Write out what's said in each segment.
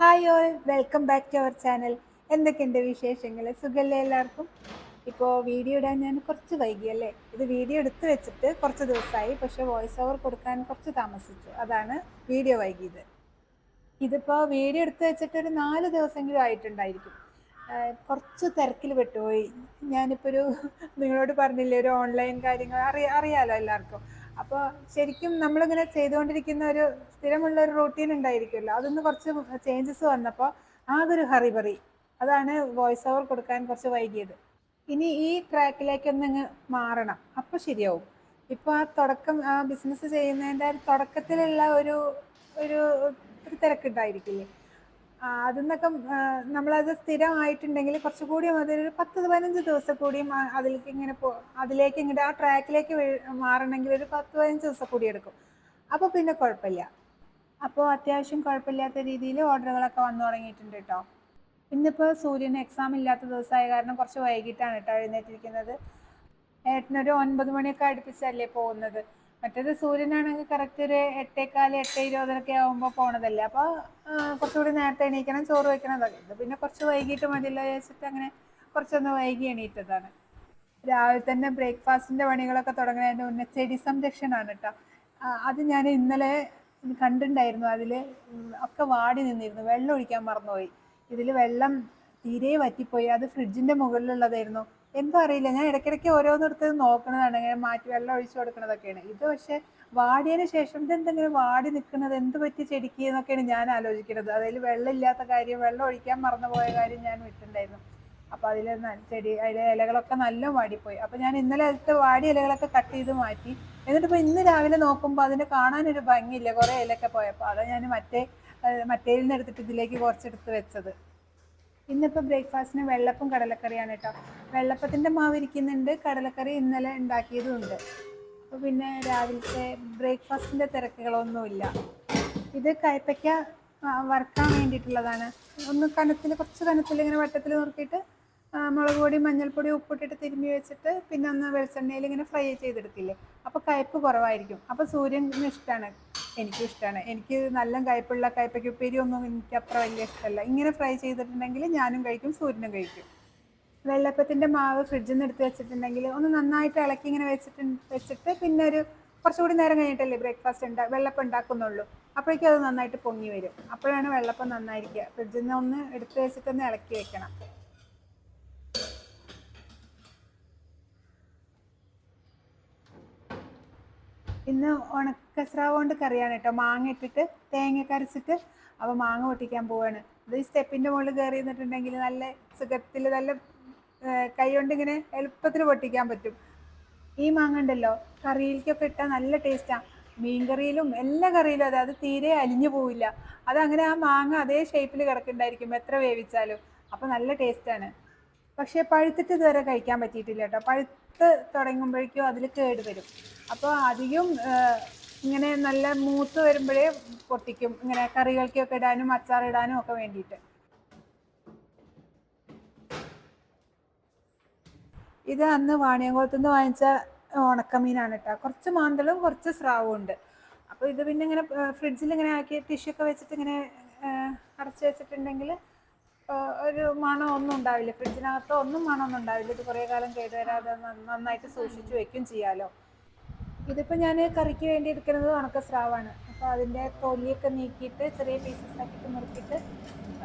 Hi all welcome back to our channel എന്തൊക്കെയുണ്ട് വിശേഷങ്ങൾ സുഖല്ലേ എല്ലാവർക്കും? ഇപ്പോൾ വീഡിയോ ഇടാൻ ഞാൻ കുറച്ച് വൈകി അല്ലേ? ഇത് വീഡിയോ എടുത്ത് വെച്ചിട്ട് കുറച്ച് ദിവസമായി പക്ഷെ വോയിസ് ഓവർ കൊടുക്കാൻ കുറച്ച് താമസിച്ചു. അതാണ് വീഡിയോ വൈകിയത്. ഇതിപ്പോൾ വീഡിയോ എടുത്ത് വെച്ചിട്ട് ഒരു നാല് ദിവസമെങ്കിലും ആയിട്ടുണ്ടായിരിക്കും. കുറച്ച് തിരക്കിൽ പെട്ടുപോയി. ഞാനിപ്പോൾ ഒരു നിങ്ങളോട് പറഞ്ഞില്ലേ ഒരു ഓൺലൈൻ കാര്യങ്ങൾ അറിയ അറിയാലോ എല്ലാവർക്കും. അപ്പോൾ ശരിക്കും നമ്മളിങ്ങനെ ചെയ്തുകൊണ്ടിരിക്കുന്ന ഒരു സ്ഥിരമുള്ള ഒരു റൂട്ടീൻ ഉണ്ടായിരിക്കുമല്ലോ. അതൊന്ന് കുറച്ച് ചേഞ്ചസ് വന്നപ്പോൾ ആകൊരു ഹറിബറി അതാണ് വോയിസ് ഓവർ കൊടുക്കാൻ കുറച്ച് വൈകിയത്. ഇനി ഈ ട്രാക്കിലേക്ക് ഒന്നിങ്ങ് മാറണം. അപ്പോൾ ശരിയാവും. ഇപ്പോൾ ആ തുടക്കം ആ ബിസിനസ് ചെയ്യുന്നതിന്റെ തുടക്കത്തിലുള്ള ഒരു ഒരു തിരക്കുണ്ടായിരിക്കില്ലേ? ആ, നിന്നൊക്കെ നമ്മളത് സ്ഥിരമായിട്ടുണ്ടെങ്കിൽ കുറച്ചുകൂടി അതൊരു പത്ത് പതിനഞ്ച് ദിവസം കൂടിയും അതിലേക്ക് ഇങ്ങനെ പോ അതിലേക്ക് ഇങ്ങോട്ട് ആ ട്രാക്കിലേക്ക് മാറണമെങ്കിൽ ഒരു പത്ത് പതിനഞ്ച് ദിവസം കൂടി എടുക്കും. അപ്പോൾ പിന്നെ കുഴപ്പമില്ല. അപ്പോൾ അത്യാവശ്യം കുഴപ്പമില്ലാത്ത രീതിയിൽ ഓർഡറുകളൊക്കെ വന്നു തുടങ്ങിയിട്ടുണ്ട് കേട്ടോ ഇന്നിപ്പോൾ സൂര്യന് എക്സാം ഇല്ലാത്ത ദിവസമായ കാരണം കുറച്ച് വൈകിട്ടാണ് കേട്ടോ എഴുന്നേറ്റിരിക്കുന്നത്. ഏട്ടനൊരു ഒൻപത് മണിയൊക്കെ അടുപ്പിച്ചല്ലേ പോകുന്നത്. മറ്റേത് സൂര്യനാണെങ്കിൽ കറക്റ്റ് ഒരു എട്ടേക്കാൽ എട്ട് ഇരുപതിനൊക്കെ ആകുമ്പോൾ പോണതല്ലേ അപ്പോൾ കുറച്ചുകൂടി നേരത്തെ എണീക്കണം ചോറ് വെക്കണതൊക്കെ ഇത് പിന്നെ കുറച്ച് വൈകിട്ട് മതിയല്ലോ ചോദിച്ചിട്ട് അങ്ങനെ കുറച്ചൊന്ന് വൈകി എണീറ്റതാണ്. രാവിലെ തന്നെ ബ്രേക്ക്ഫാസ്റ്റിന്റെ പണികളൊക്കെ തുടങ്ങുന്നതിന് മുന്നേ ചെടി സംരക്ഷണമാണ് കേട്ടോ അത് ഞാൻ ഇന്നലെ കണ്ടിട്ടുണ്ടായിരുന്നു അതിൽ ഒക്കെ വാടി നിന്നിരുന്നു. വെള്ളം ഒഴിക്കാൻ മറന്നുപോയി. ഇതിൽ വെള്ളം തീരെ വറ്റിപ്പോയി. അത് ഫ്രിഡ്ജിന്റെ മുകളിലുള്ളതായിരുന്നു. എന്തോ അറിയില്ല. ഞാൻ ഇടയ്ക്കിടയ്ക്ക് ഓരോന്നിടത്ത് നോക്കണതാണ്. ഇങ്ങനെ മാറ്റി വെള്ളം ഒഴിച്ചു കൊടുക്കണതൊക്കെയാണ്. ഇത് പക്ഷെ വാടിയതിന് ശേഷം ഇതെന്തെങ്കിലും വാടി നിൽക്കുന്നത് എന്ത് പറ്റി ചെടിക്ക് എന്നൊക്കെയാണ് ഞാൻ ആലോചിക്കുന്നത്. അതിൽ വെള്ളം ഇല്ലാത്ത കാര്യം വെള്ളം ഒഴിക്കാൻ മറന്നുപോയ കാര്യം ഞാൻ വിട്ടിട്ടുണ്ടായിരുന്നു. അപ്പോൾ അതിൽ ചെടി അതിലെ ഇലകളൊക്കെ നല്ല വാടിപ്പോയി. അപ്പോൾ ഞാൻ ഇന്നലെ അതിലത്തെ വാടിയ ഇലകളൊക്കെ കട്ട് ചെയ്ത് മാറ്റി. എന്നിട്ട് ഇപ്പൊ ഇന്ന് രാവിലെ നോക്കുമ്പോൾ അതിന് കാണാനൊരു ഭംഗിയില്ല. കുറേ ഇലയൊക്കെ പോയപ്പോൾ. അതാണ് ഞാൻ മറ്റേ മറ്റേതിൽ നിന്ന് എടുത്തിട്ട് ഇതിലേക്ക് കുറച്ചെടുത്ത് വെച്ചത്. ഇന്നിപ്പോൾ ബ്രേക്ക്ഫാസ്റ്റിന് വെള്ളപ്പും കടലക്കറിയാണ് കേട്ടോ. വെള്ളപ്പത്തിന്റെ മാവ് ഇരിക്കുന്നുണ്ട്. കടലക്കറി ഇന്നലെ ഉണ്ടാക്കിയതും ഉണ്ട്. അപ്പോൾ പിന്നെ രാവിലത്തെ ബ്രേക്ക്ഫാസ്റ്റിന്റെ തിരക്കുകളൊന്നുമില്ല. ഇത് കയ്പ്പയ്ക്ക വറക്കാൻ വേണ്ടിയിട്ടുള്ളതാണ്. ഒന്ന് കനത്തിൽ കുറച്ച് കനത്തിൽ ഇങ്ങനെ വട്ടത്തിൽ നുറുക്കിയിട്ട് മുളക് പൊടി മഞ്ഞൾപ്പൊടി ഉപ്പിട്ടിട്ട് തിരുമ്മി വെച്ചിട്ട് പിന്നെ ഒന്ന് വെളിച്ചെണ്ണയിൽ ഇങ്ങനെ ഫ്രൈ ചെയ്തെടുക്കില്ലേ അപ്പോൾ കയ്പ്പ് കുറവായിരിക്കും. അപ്പോൾ സൂര്യന് ഇഷ്ടമാണ് എനിക്കും ഇഷ്ടമാണ് എനിക്ക് നല്ല കയ്പുള്ള കയ്പയ്ക്ക് ഉപ്പേരി ഒന്നും എനിക്ക് അത്ര വലിയ ഇഷ്ടമല്ല ഇങ്ങനെ ഫ്രൈ ചെയ്തിട്ടുണ്ടെങ്കിൽ ഞാനും കഴിക്കും സൂര്യനും കഴിക്കും. വെള്ളപ്പത്തിന്റെ മാവ് ഫ്രിഡ്ജിൽ നിന്ന് എടുത്ത് വെച്ചിട്ടുണ്ടെങ്കിൽ ഒന്ന് നന്നായിട്ട് ഇളക്കി ഇങ്ങനെ വെച്ചിട്ട് വെച്ചിട്ട് പിന്നെ ഒരു കുറച്ചുകൂടി നേരം കഴിഞ്ഞിട്ടല്ലേ ബ്രേക്ക്ഫാസ്റ്റ് ഉണ്ടാ വെള്ളപ്പം ഉണ്ടാക്കുന്നുള്ളൂ. അപ്പോഴേക്കും അത് നന്നായിട്ട് പൊങ്ങി വരും. അപ്പോഴാണ് വെള്ളപ്പം നന്നായിരിക്കുക. ഫ്രിഡ്ജിൽ നിന്ന് ഒന്ന് എടുത്ത് വെച്ചിട്ട് ഒന്ന് ഇളക്കി വെക്കണം. ഇന്ന് ഉണക്കസ്രാവ് കൊണ്ട് കറിയാണ് കേട്ടോ. മാങ്ങ ഇട്ടിട്ട് തേങ്ങ കരച്ചിട്ട് അപ്പോൾ മാങ്ങ പൊട്ടിക്കാൻ പോവാണ്. ഈ സ്റ്റെപ്പിന്റെ മുകളിൽ കയറി നിന്നിട്ടുണ്ടെങ്കിൽ നല്ല സുഖത്തിൽ നല്ല കൈ കൊണ്ട് ഇങ്ങനെ എളുപ്പത്തിൽ പൊട്ടിക്കാൻ പറ്റും. ഈ മാങ്ങ ഉണ്ടല്ലോ കറിയിലേക്കൊക്കെ ഇട്ടാൽ നല്ല ടേസ്റ്റാണ് മീൻ കറിയിലും എല്ലാ കറിയിലും അതെ അത് തീരെ അലിഞ്ഞു പോവില്ല. അതങ്ങനെ ആ മാങ്ങ അതേ ഷേപ്പിൽ കിടക്കുന്നുണ്ടായിരിക്കും എത്ര വേവിച്ചാലും. അപ്പോൾ നല്ല ടേസ്റ്റാണ് പക്ഷേ പഴുത്തിട്ട് ഇതുവരെ കഴിക്കാൻ പറ്റിയിട്ടില്ല കേട്ടോ. പഴുത്ത് തുടങ്ങുമ്പോഴേക്കും അതിൽ കേട് വരും. അപ്പോൾ അധികം ഇങ്ങനെ നല്ല മൂത്ത് വരുമ്പോഴേ പൊട്ടിക്കും. ഇങ്ങനെ കറികൾക്കൊക്കെ ഇടാനും അച്ചാർ ഇടാനും ഒക്കെ വേണ്ടിയിട്ട്. ഇത് അന്ന് വാണിയംകുളത്തുനിന്ന് വാങ്ങിച്ച ഉണക്കമീനാണ് കേട്ടോ. കുറച്ച് മാന്തളും കുറച്ച് സ്രാവും ഉണ്ട്. അപ്പോൾ ഇത് പിന്നെ ഇങ്ങനെ ഫ്രിഡ്ജിൽ ഇങ്ങനെ ആക്കി ടിഷ്യൂ ഒക്കെ വെച്ചിട്ട് ഇങ്ങനെ അരച്ച് വെച്ചിട്ടുണ്ടെങ്കിൽ ഒരു മണം ഒന്നും ഉണ്ടാവില്ല. ഫ്രിഡ്ജിനകത്ത് ഒന്നും മണമൊന്നും ഉണ്ടാവില്ല. ഇത് കുറേ കാലം കേടുവരാതെ വരാതെ നന്നായിട്ട് സൂക്ഷിച്ചു വെക്കും ചെയ്യാലോ. ഇതിപ്പോൾ ഞാൻ കറിക്ക് വേണ്ടി എടുക്കുന്നത് ഉണക്ക സ്രാവാണ്. അപ്പോൾ അതിന്റെ തൊലിയൊക്കെ നീക്കിയിട്ട് ചെറിയ പീസസ് ആക്കിയിട്ട് മുറുക്കിയിട്ട്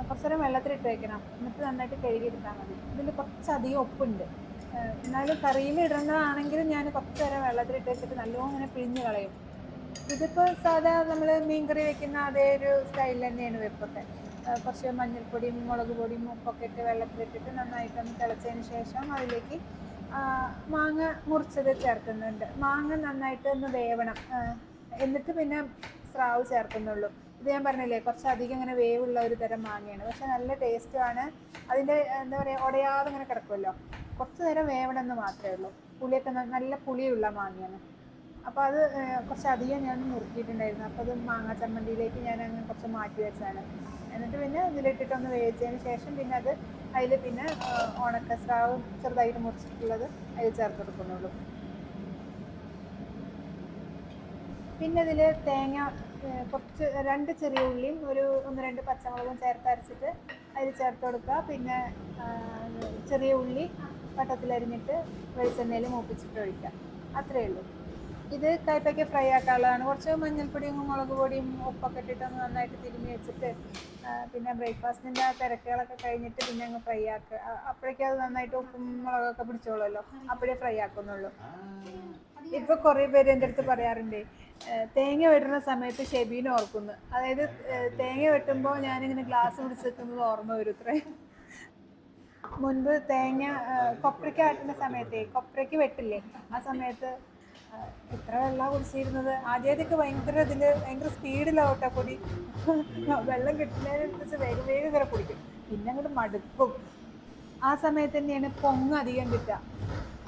കുറച്ച് നേരം വെള്ളത്തിലിട്ട് വെക്കണം. എന്നിട്ട് നന്നായിട്ട് കഴുകിയെടുത്താൽ മതി. ഇതിൽ കുറച്ചധികം ഉപ്പുണ്ട്. എന്നാലും കറിയിൽ ഇടേണ്ടതാണെങ്കിൽ ഞാൻ കുറച്ച് നേരം വെള്ളത്തിലിട്ട് വെച്ചിട്ട് നല്ലോണം ഇങ്ങനെ പിഴിഞ്ഞ് കളയും. ഇതിപ്പോൾ സാധാ നമ്മൾ മീൻ കറി വെക്കുന്ന അതേ ഒരു സ്റ്റൈൽ തന്നെയാണ് വെപ്പൊക്കെ കുറച്ച് മഞ്ഞൾപ്പൊടിയും മുളക് പൊടിയും ഉപ്പൊക്കെ ഇട്ട് വെള്ളത്തിലിട്ടിട്ട് നന്നായിട്ടൊന്ന് തിളച്ചതിന് ശേഷം അതിലേക്ക് മാങ്ങ മുറിച്ചത് ചേർക്കുന്നുണ്ട്. മാങ്ങ നന്നായിട്ട് ഒന്ന് വേവണം. എന്നിട്ട് പിന്നെ സ്രാവ് ചേർക്കുന്നുള്ളൂ. ഇത് ഞാൻ പറഞ്ഞില്ലേ കുറച്ച് അധികം ഇങ്ങനെ വേവുള്ള ഒരു തരം മാങ്ങയാണ്. പക്ഷെ നല്ല ടേസ്റ്റുമാണ് അതിന്റെ എന്താ പറയുക ഉടയാതെ ഇങ്ങനെ കിടക്കുമല്ലോ. കുറച്ച് നേരം വേവണമെന്ന് മാത്രമേ ഉള്ളൂ. പുളിയൊക്കെ നല്ല പുളിയുള്ള മാങ്ങയാണ്. അപ്പോൾ അത് കുറച്ച് അധികം ഞാൻ മുറുക്കിയിട്ടുണ്ടായിരുന്നു. അപ്പോൾ അത് മാങ്ങാ ചമ്മന്തിയിലേക്ക് ഞാൻ അങ്ങ് കുറച്ച് മാറ്റി വെച്ചതാണ്. എന്നിട്ട് പിന്നെ ഇതിലിട്ടിട്ടൊന്ന് വേവിച്ചതിന് ശേഷം പിന്നെ അത് അതിൽ പിന്നെ ഉണക്ക ചെറുതായിട്ട് മുറിച്ചിട്ടുള്ളത് അതിൽ ചേർത്ത് കൊടുക്കുന്നുള്ളൂ. പിന്നെ ഇതിൽ തേങ്ങ കുറച്ച് രണ്ട് ചെറിയ ഉള്ളിയും ഒരു ഒന്ന് രണ്ട് പച്ചമുളകും ചേർത്ത് അരച്ചിട്ട് അതിൽ ചേർത്ത് കൊടുക്കുക. പിന്നെ ചെറിയ ഉള്ളി വട്ടത്തിലരിഞ്ഞിട്ട് വെളിച്ചെണ്ണയിൽ മൂപ്പിച്ചിട്ട് ഒഴിക്കുക. അത്രയേ ഉള്ളൂ. ഇത് കയ്പയ്ക്ക് ഫ്രൈ ആക്കാനുള്ളതാണ്. കുറച്ച് മഞ്ഞൾപ്പൊടിയും മുളക് പൊടിയും ഉപ്പൊക്കെ ഇട്ടിട്ട് ഒന്ന് നന്നായിട്ട് തിരുമ്മി വെച്ചിട്ട് പിന്നെ ബ്രേക്ക്ഫാസ്റ്റിന്റെ ആ തിരക്കുകളൊക്കെ കഴിഞ്ഞിട്ട് പിന്നെ അങ്ങ് ഫ്രൈ ആക്കുക. അപ്പോഴേക്കും അത് നന്നായിട്ട് ഉപ്പും മുളകൊക്കെ പിടിച്ചോളുമല്ലോ. അപ്പോഴേ ഫ്രൈ ആക്കുന്നുള്ളൂ. ഇപ്പൊ കുറെ പേര് എന്റെ അടുത്ത് പറയാറുണ്ട് തേങ്ങ വെട്ടുന്ന സമയത്ത് ഷെബീൻ ഓർക്കുന്നു. അതായത് തേങ്ങ വെട്ടുമ്പോൾ ഞാനിങ്ങനെ ഗ്ലാസ് പിടിച്ച് നിൽക്കുന്നത് ഓർമ്മ വരും ഇത്രേ. മുൻപ് തേങ്ങ കൊപ്രയ്ക്ക് ആട്ടുന്ന സമയത്തേ കൊപ്രയ്ക്ക് വെട്ടില്ലേ? ആ സമയത്ത് എത്ര വെള്ളം കുടിച്ചിരുന്നത്. ആദ്യമായിട്ടൊക്കെ ഭയങ്കര ഇതിൽ ഭയങ്കര സ്പീഡിലാവട്ടെ പൊടി. വെള്ളം കിട്ടുന്നതിനനുസരിച്ച് വേഗം വേഗം ഇങ്ങനെ കുടിക്കും. പിന്നെ അങ്ങോട്ട് മടുക്കും. ആ സമയത്ത് തന്നെയാണ് പൊങ്ങ് അധികം കിട്ടുക.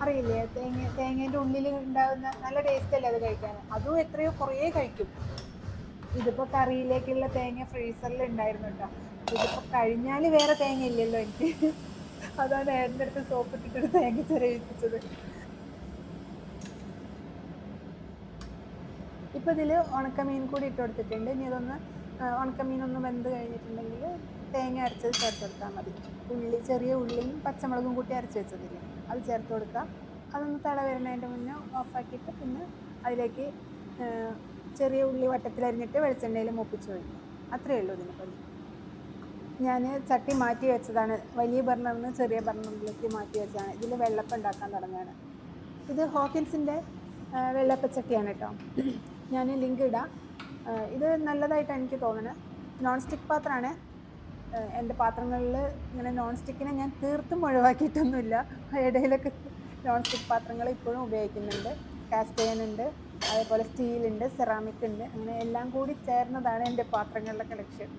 അറിയില്ലേ തേങ്ങ തേങ്ങേന്റെ ഉള്ളിൽ ഉണ്ടാകുന്ന നല്ല ടേസ്റ്റ് അല്ലേ അത് കഴിക്കാൻ? അതും എത്രയോ കുറേ കഴിക്കും. ഇതിപ്പോൾ കറിയിലേക്കുള്ള തേങ്ങ ഫ്രീസറിൽ ഉണ്ടായിരുന്നു കേട്ടോ ഇതിപ്പോൾ കഴിഞ്ഞാൽ വേറെ തേങ്ങ ഇല്ലല്ലോ എനിക്ക്. അതാണ് ഏട്ടന്റെ അടുത്ത് സോപ്പ് ഇട്ടിട്ട് തേങ്ങ ചെറിയിപ്പിച്ചത് ഇപ്പോൾ ഇതിൽ ഉണക്കമീൻ കൂടി ഇട്ട് കൊടുത്തിട്ടുണ്ട്. ഇനി ഇതൊന്ന് ഉണക്കമീൻ ഒന്ന് വെന്ത് കഴിഞ്ഞിട്ടുണ്ടെങ്കിൽ തേങ്ങ അരച്ചത് ചേർത്ത് കൊടുത്താൽ മതി. ഉള്ളി ചെറിയ ഉള്ളിയും പച്ചമുളകും കൂട്ടി അരച്ച് വെച്ചതില്ലേ അത് ചേർത്ത് കൊടുക്കുക അതൊന്ന് തള വരുന്നതിന്റെ മുന്നേ ഓഫാക്കിയിട്ട് പിന്നെ അതിലേക്ക് ചെറിയ ഉള്ളി വട്ടത്തിലരിഞ്ഞിട്ട് വെളിച്ചെണ്ണയിൽ മൂപ്പിച്ച് ഒഴിക്കും. അത്രയേ ഉള്ളൂ ഇതിന് പണി ഞാൻ ചട്ടി മാറ്റി വെച്ചതാണ്. വലിയ ബർണറിൽ നിന്ന് ചെറിയ ബർണറിലേക്ക് മാറ്റി വെച്ചതാണ്. ഇതിൽ വെള്ളപ്പം ഉണ്ടാക്കാൻ തുടങ്ങുകയാണ്. ഇത് ഹോക്കിൻസിന്റെ വെള്ളപ്പച്ചട്ടിയാണ് കേട്ടോ. ഞാൻ ലിങ്ക് ഇടാം. ഇത് നല്ലതായിട്ട് എനിക്ക് തോന്നുന്നത്. നോൺ സ്റ്റിക്ക് പാത്രമാണ് എന്റെ പാത്രങ്ങളിൽ ഇങ്ങനെ നോൺ സ്റ്റിക്കിനെ ഞാൻ തീർത്തും ഒഴിവാക്കിയിട്ടൊന്നുമില്ല. ഇടയിലൊക്കെ നോൺ സ്റ്റിക്ക് പാത്രങ്ങൾ ഇപ്പോഴും ഉപയോഗിക്കുന്നുണ്ട്. കാസ്റ്റയൻ ഉണ്ട് അതേപോലെ സ്റ്റീലുണ്ട് സെറാമിക് ഉണ്ട്. അങ്ങനെ എല്ലാം കൂടി ചേർന്നതാണ് എന്റെ പാത്രങ്ങളുടെ കളക്ഷൻ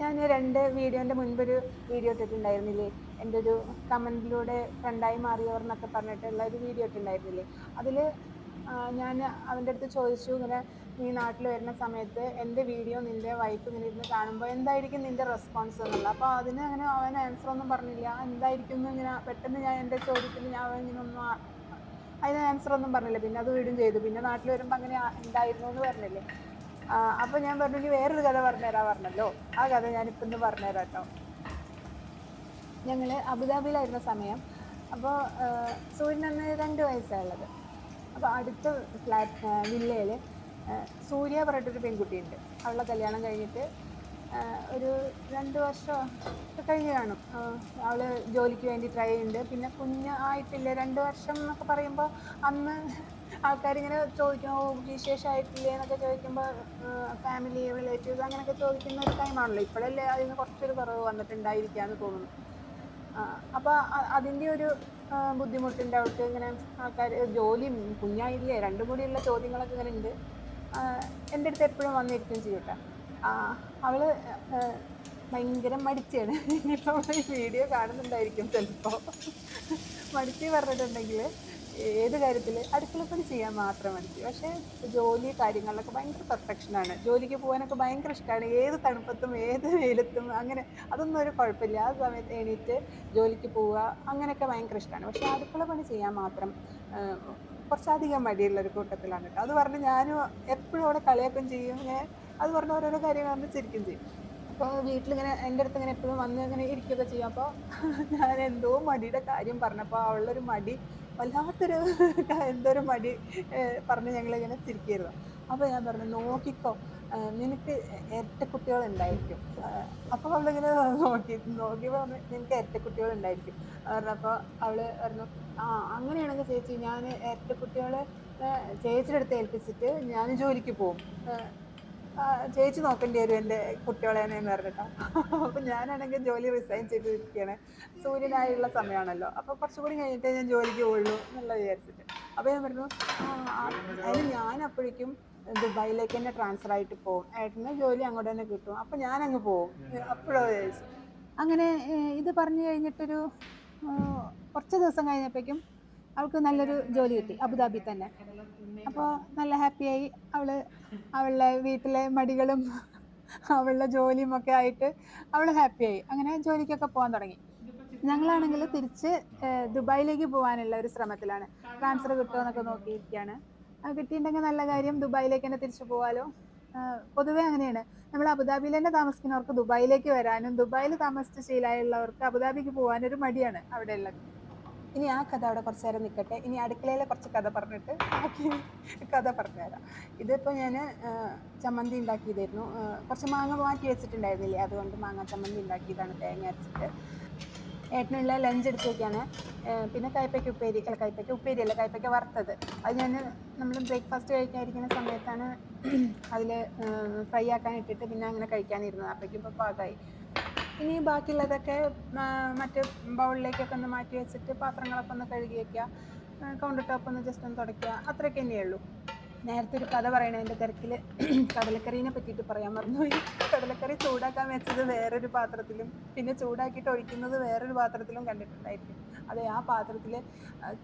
ഞാൻ രണ്ട് വീഡിയോന്റെ മുൻപൊരു വീഡിയോ ഇട്ടിട്ടുണ്ടായിരുന്നില്ലേ? എന്റെ ഒരു കമന്റിലൂടെ ഫ്രണ്ടായി മാറിയവർ എന്നൊക്കെ പറഞ്ഞിട്ടുള്ള ഒരു വീഡിയോ ഇട്ടിട്ടുണ്ടായിരുന്നില്ലേ? അതിൽ ഞാൻ അവന്റെ അടുത്ത് ചോദിച്ചു ഇങ്ങനെ നീ നാട്ടിൽ വരുന്ന സമയത്ത് എന്റെ വീഡിയോ നിന്റെ വൈഫ് ഇങ്ങനെ ഇരുന്ന് കാണുമ്പോൾ എന്തായിരിക്കും നിന്റെ റെസ്പോൺസ് എന്നുള്ളത് അപ്പോൾ അതിന് അങ്ങനെ അവൻ ആൻസർ ഒന്നും പറഞ്ഞില്ല. എന്തായിരിക്കും എന്ന് ഇങ്ങനെ പെട്ടെന്ന് ഞാൻ എന്റെ ചോദ്യത്തിന് ഞാൻ ഇങ്ങനെ ഒന്നും അതിന് ആൻസർ ഒന്നും പറഞ്ഞില്ല. പിന്നെ അത് വീടും ചെയ്തു. പിന്നെ നാട്ടിൽ വരുമ്പോൾ അങ്ങനെ ഉണ്ടായിരുന്നു എന്ന് പറഞ്ഞില്ലേ? ആ, അപ്പൊ ഞാൻ പറഞ്ഞു "ഇനി വേറൊരു കഥ പറഞ്ഞുതരാ പറഞ്ഞല്ലോ. ആ കഥ ഞാനിപ്പം ഇന്ന് പറഞ്ഞുതരാം കേട്ടോ. ഞങ്ങൾ അബുദാബിയിലായിരുന്ന സമയം. അപ്പോൾ സൂര്യൻ അന്ന് രണ്ട് വയസ്സായുള്ളത്. അപ്പോൾ അടുത്ത ഫ്ലാറ്റ് വില്ലയിൽ സൂര്യ പറഞ്ഞിട്ടൊരു പെൺകുട്ടിയുണ്ട്. അവളുടെ കല്യാണം കഴിഞ്ഞിട്ട് ഒരു രണ്ട് വർഷം കഴിഞ്ഞ് കാണും. അവൾ അവൾ ജോലിക്ക് വേണ്ടി ട്രൈ ചെയ്യുന്നുണ്ട്. പിന്നെ കുഞ്ഞ് ആയിട്ടില്ല രണ്ട് വർഷം എന്നൊക്കെ പറയുമ്പോൾ അന്ന് ആൾക്കാരിങ്ങനെ ചോദിക്കും ഓ വിശേഷമായിട്ടില്ലേ എന്നൊക്കെ ചോദിക്കുമ്പോൾ ഫാമിലി റിലേറ്റീവ്സ് അങ്ങനെയൊക്കെ ചോദിക്കുന്ന ഒരു ടൈമാണല്ലോ ഇപ്പോഴല്ലേ അതിന് കുറച്ചൊരു കുറവ് വന്നിട്ടുണ്ടായിരിക്കാന്ന് തോന്നുന്നു. അപ്പോൾ അതിന്റെ ഒരു ബുദ്ധിമുട്ടുണ്ട്. അവർക്ക് ഇങ്ങനെ ആൾക്കാർ ജോലിയും കുഞ്ഞായില്ലേ? രണ്ടും കൂടിയുള്ള ചോദ്യങ്ങളൊക്കെ ഇങ്ങനെ ഉണ്ട്. എന്റെ അടുത്ത് എപ്പോഴും വന്നിരിക്കും ചെയ്യട്ടെ. അവൾ ഭയങ്കര മടിച്ചാണ്. ഇനിയിപ്പോൾ വീഡിയോ കാണുന്നുണ്ടായിരിക്കും ചിലപ്പോൾ മടിച്ച് പറഞ്ഞിട്ടുണ്ടെങ്കിൽ ഏത് കാര്യത്തിൽ അടുക്കളപ്പണി ചെയ്യാൻ മാത്രം മടിച്ചു പക്ഷേ ജോലി കാര്യങ്ങളിലൊക്കെ ഭയങ്കര പെർഫെക്ഷനാണ് ജോലിക്ക് പോകാനൊക്കെ ഭയങ്കര ഇഷ്ടമാണ് ഏത് തണുപ്പത്തും ഏത് വെയിലത്തും അങ്ങനെ അതൊന്നും ഒരു കുഴപ്പമില്ല. ആ സമയത്ത് എണീറ്റ് ജോലിക്ക് പോവുക അങ്ങനെയൊക്കെ ഭയങ്കര ഇഷ്ടമാണ് പക്ഷേ അടുക്കള പണി ചെയ്യാൻ മാത്രം കുറച്ചധികം മടിയുള്ള ഒരു കൂട്ടത്തിലാണ് കേട്ടോ. അത് പറഞ്ഞ് ഞാനും എപ്പോഴും അവിടെ കളിയാക്കും ചെയ്യും. ഇങ്ങനെ അത് പറഞ്ഞ ഓരോരോ കാര്യങ്ങൾ പറഞ്ഞ് ചിരിക്കും ചെയ്യും. അപ്പോൾ വീട്ടിലിങ്ങനെ എന്റെ അടുത്ത് ഇങ്ങനെ എപ്പോഴും വന്ന് ഇങ്ങനെ ഇരിക്കുകയൊക്കെ ചെയ്യും. അപ്പോൾ ഞാൻ എന്തോ മടിയുടെ കാര്യം പറഞ്ഞപ്പോൾ അവളുടെ മടി വല്ലാത്തൊരു എന്തോ ഒരു മടി പറഞ്ഞ് ഞങ്ങളിങ്ങനെ ചിരിക്കായിരുന്നു അപ്പോൾ ഞാൻ പറഞ്ഞു നോക്കിക്കോ നിനക്ക് ഇരട്ട കുട്ടികൾ ഉണ്ടായിരിക്കും അപ്പോൾ അവളിങ്ങനെ നോക്കി നോക്കിയപ്പോൾ പറഞ്ഞു നിനക്ക് ഇരട്ട കുട്ടികൾ ഉണ്ടായിരിക്കും പറഞ്ഞപ്പോൾ അവൾ പറഞ്ഞു ആ അങ്ങനെയാണെങ്കിൽ ചേച്ചി ഞാൻ ഇരട്ട കുട്ടികളെ ഏഹ് ചേച്ചിയുടെ അടുത്ത് ഏൽപ്പിച്ചിട്ട് ഞാൻ ജോലിക്ക് പോകും. ചേച്ചി നോക്കേണ്ടി വരും എന്റെ കുട്ടികളെ എന്ന് പറഞ്ഞിട്ടോ. അപ്പം ഞാനാണെങ്കിൽ ജോലി റിസൈൻ ചെയ്തിരിക്കുകയാണ് സൂര്യനായുള്ള സമയമാണല്ലോ അപ്പോൾ കുറച്ചുകൂടി കഴിഞ്ഞിട്ടേ ഞാൻ ജോലിക്ക് പോയുള്ളൂ എന്നുള്ള വിചാരിച്ചിട്ട്. അപ്പോൾ ഞാൻ പറഞ്ഞു അതിന് ഞാൻ അപ്പോഴേക്കും ദുബായിലേക്ക് തന്നെ ട്രാൻസ്ഫർ ആയിട്ട് പോകും. ഏട്ടന് ജോലി അങ്ങോട്ട് തന്നെ കിട്ടും. അപ്പം ഞാൻ അങ്ങ് പോകും. അപ്പോഴോ വിചാരിച്ചു അങ്ങനെ ഇത് പറഞ്ഞു കഴിഞ്ഞിട്ടൊരു കുറച്ച് ദിവസം കഴിഞ്ഞപ്പോഴേക്കും അവൾക്ക് നല്ലൊരു ജോലി കിട്ടി അബുദാബി തന്നെ. അപ്പോൾ നല്ല ഹാപ്പിയായി അവൾ അവളുടെ വീട്ടിലെ മടികളും അവളുടെ ജോലിയും ഒക്കെ ആയിട്ട് അവൾ ഹാപ്പിയായി അങ്ങനെ ജോലിക്കൊക്കെ പോകാൻ തുടങ്ങി. ഞങ്ങളാണെങ്കിൽ തിരിച്ച് ദുബായിലേക്ക് പോകാനുള്ള ഒരു ശ്രമത്തിലാണ്. ട്രാൻസ്ഫർ കിട്ടുമോ എന്നൊക്കെ നോക്കിയിരിക്കുകയാണ് കിട്ടിയിട്ടുണ്ടെങ്കിൽ നല്ല കാര്യം ദുബായിലേക്ക് തന്നെ തിരിച്ചു പോകാലോ പൊതുവേ അങ്ങനെയാണ്. നമ്മൾ അബുദാബിയിൽ തന്നെ താമസിക്കുന്നവർക്ക് ദുബായിലേക്ക് വരാനും ദുബായിൽ താമസിച്ച ശീലമുള്ളവർക്ക് അബുദാബിക്ക് പോകാനൊരു മടിയാണ് അവിടെ ഉള്ളത് ഇനി ആ കഥ അവിടെ കുറച്ച് നേരം നിൽക്കട്ടെ ഇനി അടുക്കളയിലെ കുറച്ച് കഥ പറഞ്ഞിട്ട് ബാക്കി കഥ പറഞ്ഞുതരാം. ഇതിപ്പോൾ ഞാൻ ചമ്മന്തി ഉണ്ടാക്കിയതായിരുന്നു. കുറച്ച് മാങ്ങ മാറ്റി വെച്ചിട്ടുണ്ടായിരുന്നില്ലേ? അതുകൊണ്ട് മാങ്ങ ചമ്മന്തി ഉണ്ടാക്കിയതാണ് തേങ്ങ അരച്ചിട്ട്. ഏട്ടനുള്ള ലഞ്ച് എടുത്തേക്കാണ് പിന്നെ കയ്പയ്ക്ക് ഉപ്പേരി അല്ല കയ്പയ്ക്ക് ഉപ്പേരി അല്ല കയ്പയ്ക്ക് വറുത്തത്. അത് ഞാൻ നമ്മൾ ബ്രേക്ക്ഫാസ്റ്റ് കഴിക്കാതിരിക്കുന്ന സമയത്താണ് അതിൽ ഫ്രൈ ആക്കാൻ ഇട്ടിട്ട് പിന്നെ അങ്ങനെ കഴിക്കാനിരുന്നത്. അപ്പോഴേക്കും ഇപ്പോൾ പാകമായി ഇനി ബാക്കിയുള്ളതൊക്കെ മറ്റ് ബൗളിലേക്കൊക്കെ ഒന്ന് മാറ്റി വെച്ചിട്ട് പാത്രങ്ങളൊക്കെ ഒന്ന് കഴുകി വയ്ക്കുക കൗണ്ടർ ടോപ്പ് ഒന്ന് ജസ്റ്റ് ഒന്ന് തുടയ്ക്കുക. അത്രയൊക്കെ തന്നെയുള്ളൂ നേരത്തെ ഒരു കഥ പറയണതിന്റെ തിരക്കിൽ കടലക്കറീനെ പറ്റിയിട്ട് പറയാൻ മറന്നുപോയി. കടലക്കറി ചൂടാക്കാൻ വെച്ചത് വേറൊരു പാത്രത്തിലും പിന്നെ ചൂടാക്കിയിട്ട് ഒഴിക്കുന്നത് വേറൊരു പാത്രത്തിലും കണ്ടിട്ടുണ്ടായിരിക്കും. അതെ ആ പാത്രത്തിൽ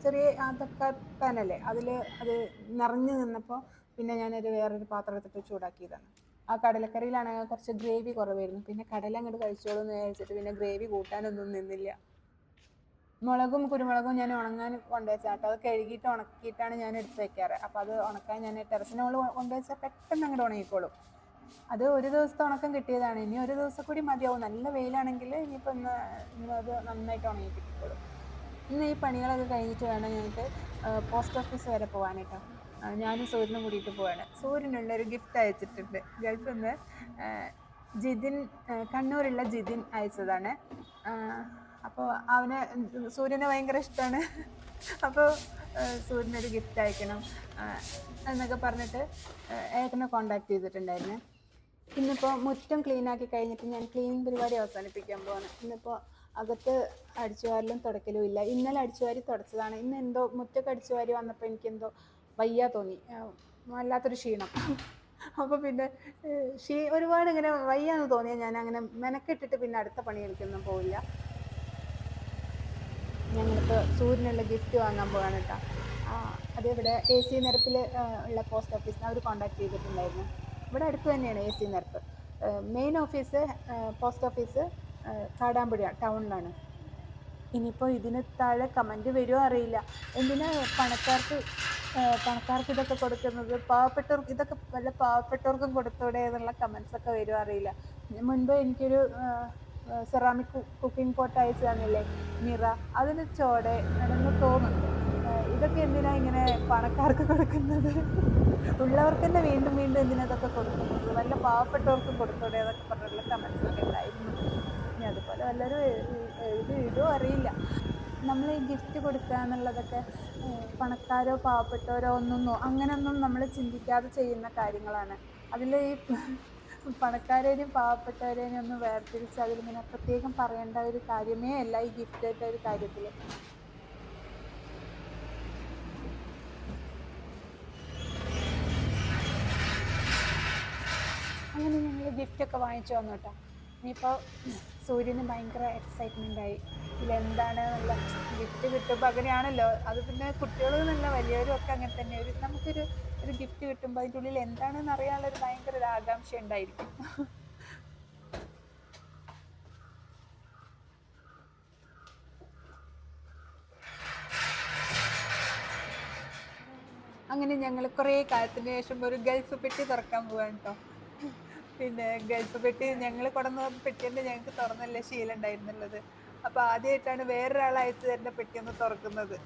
ചെറിയ ആ തക്ക പാനല്ലേ അതിൽ അത് നിറഞ്ഞു നിന്നപ്പോൾ പിന്നെ ഞാനൊരു വേറൊരു പാത്രം എടുത്തിട്ട് ചൂടാക്കിയതാണ്. ആ കടലക്കറിയിലാണ് കുറച്ച് ഗ്രേവി കുറവായിരുന്നു. പിന്നെ കടല അങ്ങോട്ട് കഴിച്ചോളൂ എന്ന് വിചാരിച്ചിട്ട് പിന്നെ ഗ്രേവി കൂട്ടാനൊന്നും നിന്നില്ല. മുളകും കുരുമുളകും ഞാൻ ഉണങ്ങാൻ കൊണ്ടുവച്ചാട്ടോ അത് കഴുകിയിട്ട് ഉണക്കിയിട്ടാണ് ഞാൻ എടുത്ത് വെക്കാറ്. അപ്പോൾ അത് ഉണക്കാൻ ഞാൻ ടെറസിന് മുകളിൽ കൊണ്ടുവച്ചാൽ പെട്ടെന്ന് അങ്ങോട്ട് ഉണങ്ങിക്കോളും. അത് ഒരു ദിവസത്തെ ഉണക്കം കിട്ടിയതാണ്. ഇനി ഒരു ദിവസം കൂടി മതിയാവും. നല്ല വെയിലാണെങ്കിൽ ഇനിയിപ്പോൾ ഇന്ന് ഇന്ന് അത് നന്നായിട്ട് ഉണങ്ങി കിട്ടിക്കോളും. ഇന്ന് ഈ പണികളൊക്കെ കഴിഞ്ഞിട്ട് വേണം ഞങ്ങൾക്ക് പോസ്റ്റ് ഓഫീസ് വരെ പോകാനായിട്ടോ ഞാനും സൂര്യനും കൂടിയിട്ട് പോവാണ്. സൂര്യനുള്ള ഒരു ഗിഫ്റ്റ് അയച്ചിട്ടുണ്ട്. ഗൾഫിൽ നിന്ന് ജിതിൻ കണ്ണൂരുള്ള ജിതിൻ അയച്ചതാണ്. അപ്പോൾ അവന് സൂര്യനെ ഭയങ്കര ഇഷ്ടമാണ് അപ്പോൾ സൂര്യനൊരു ഗിഫ്റ്റ് അയക്കണം എന്നൊക്കെ പറഞ്ഞിട്ട് ഏട്ടനെ കോണ്ടാക്ട് ചെയ്തിട്ടുണ്ടായിരുന്നു. ഇന്നിപ്പോൾ മുറ്റം ക്ലീൻ ആക്കി കഴിഞ്ഞിട്ട് ഞാൻ ക്ലീനിങ് പരിപാടി അവസാനിപ്പിക്കാൻ പോവാണ്. ഇന്നിപ്പോൾ അകത്ത് അടിച്ചുവാരലും തുടക്കലും ഇല്ല. ഇന്നലെ അടിച്ചുവാരി തുടച്ചതാണ്. ഇന്ന് എന്തോ മുറ്റൊക്കെ അടിച്ചുവാരി വന്നപ്പോൾ എനിക്കെന്തോ വയ്യ തോന്നി വല്ലാത്തൊരു ക്ഷീണം. അപ്പോൾ പിന്നെ ക്ഷീ ഒരുപാട് ഇങ്ങനെ വയ്യാന്ന് തോന്നിയാൽ ഞാൻ അങ്ങനെ മെനക്കെട്ടിട്ട് പിന്നെ അടുത്ത പണിയെടുക്കൊന്നും പോവില്ല. ഞങ്ങൾക്ക് സൂര്യനുള്ള ഗിഫ്റ്റ് വാങ്ങാൻ പോവാണ് കേട്ടോ അത് ഇവിടെ എ സി നിരപ്പിൽ ഉള്ള പോസ്റ്റ് ഓഫീസിന് അവർ കോൺടാക്ട് ചെയ്തിട്ടുണ്ടായിരുന്നു. ഇവിടെ അടുത്ത് തന്നെയാണ് എ സി നിരപ്പ്. Main office post office Kadampuzha ടൗണിലാണ് ഇനിയിപ്പോൾ ഇതിന് താഴെ കമന്റ് വരുമോ അറിയില്ല. എന്തിനാ പണക്കാർക്ക് പണക്കാർക്ക് ഇതൊക്കെ കൊടുക്കുന്നത്? പാവപ്പെട്ടവർക്ക് ഇതൊക്കെ വല്ല പാവപ്പെട്ടവർക്കും കൊടുത്തൂടെ എന്നുള്ള കമൻസ് ഒക്കെ വരുമോ അറിയില്ല. മുൻപ് എനിക്കൊരു സെറാമിക് കുക്കിംഗ് പോട്ട് അയച്ചു തന്നില്ലേ? നിറ അതിന് ചോടെ എന്ന് തോന്നുന്നു ഇതൊക്കെ എന്തിനാ ഇങ്ങനെ പണക്കാർക്ക് കൊടുക്കുന്നത്? ഉള്ളവർക്ക് തന്നെ വീണ്ടും വീണ്ടും എന്തിനാ ഇതൊക്കെ കൊടുക്കുന്നത്? വല്ല പാവപ്പെട്ടവർക്കും കൊടുത്തൂടെ എന്നൊക്കെ പറഞ്ഞിട്ടുള്ള കമൻസ് ഒക്കെ ഉണ്ടായിരുന്നു. അതുപോലെ വല്ലവരും എഴുതി ഇടുമോ അറിയില്ല. നമ്മൾ ഈ ഗിഫ്റ്റ് കൊടുക്കുക എന്നുള്ളതൊക്കെ പണക്കാരോ പാവപ്പെട്ടവരോ ഒന്നും നോ- അങ്ങനെയൊന്നും നമ്മൾ ചിന്തിക്കാതെ ചെയ്യുന്ന കാര്യങ്ങളാണ്. അതിൽ ഈ പണക്കാരെയും പാവപ്പെട്ടവരെയും ഒന്ന് വേർതിരിച്ച് അതിലിങ്ങനെ പ്രത്യേകം പറയേണ്ട ഒരു കാര്യമേ അല്ല ഈ ഗിഫ്റ്റ് ഒരു കാര്യത്തിൽ അങ്ങനെ ഞങ്ങൾ ഗിഫ്റ്റൊക്കെ വാങ്ങിച്ചു വന്നു ഇനിയിപ്പോൾ സൂര്യന് ഭയങ്കര എക്സൈറ്റ്മെന്റ് ആയി. ഇതിലെന്താണ് നല്ല ഗിഫ്റ്റ് കിട്ടുമ്പോൾ അങ്ങനെയാണല്ലോ. അത് പിന്നെ കുട്ടികൾ നല്ല വലിയവരും ഒക്കെ അങ്ങനെ തന്നെ. ഒരു നമുക്കൊരു ഒരു ഗിഫ്റ്റ് കിട്ടുമ്പോൾ അതിന്റെ ഉള്ളിൽ എന്താണെന്ന് അറിയാനുള്ള ഒരു ഭയങ്കര ഒരു ആകാംക്ഷ ഉണ്ടായിരിക്കും. അങ്ങനെ ഞങ്ങൾ കുറേ കാലത്തിന് ശേഷം ഒരു ഗൾഫ് പെട്ടി തുറക്കാൻ പോവാണ് കേട്ടോ പിന്നെ ഗൾഫ് പെട്ടി ഞങ്ങൾ കൊണ്ടുവന്ന പെട്ടിന്റെ ഞങ്ങൾക്ക് തുറന്നല്ല ശീലം ഉണ്ടായിരുന്നുള്ളത്. അപ്പോൾ ആദ്യമായിട്ടാണ് വേറൊരാൾ തരുന്ന പെട്ടി ഒന്ന് തുറക്കുന്നത്.